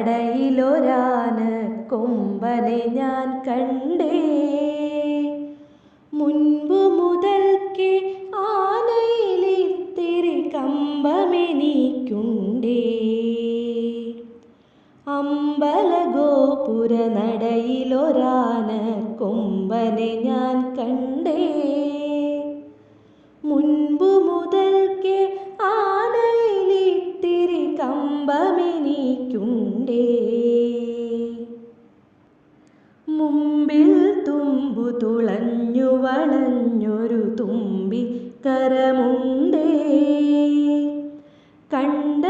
നടയിലൊരാന കൊമ്പനെ ഞാൻ കണ്ടേ. മുൻപു മുതൽക്കേ ആനയിലിത്തിരി കമ്പമെനിക്കുണ്ടേ അമ്പലഗോപുര നടയിലൊരാന കൊമ്പനെ ഞാൻ കണ്ടേ. കമ്പമെനിക്കുണ്ടേ മുമ്പിൽ തുമ്പു തുളഞ്ഞു വളഞ്ഞൊരു തുമ്പി കരമുണ്ടേ കണ്ട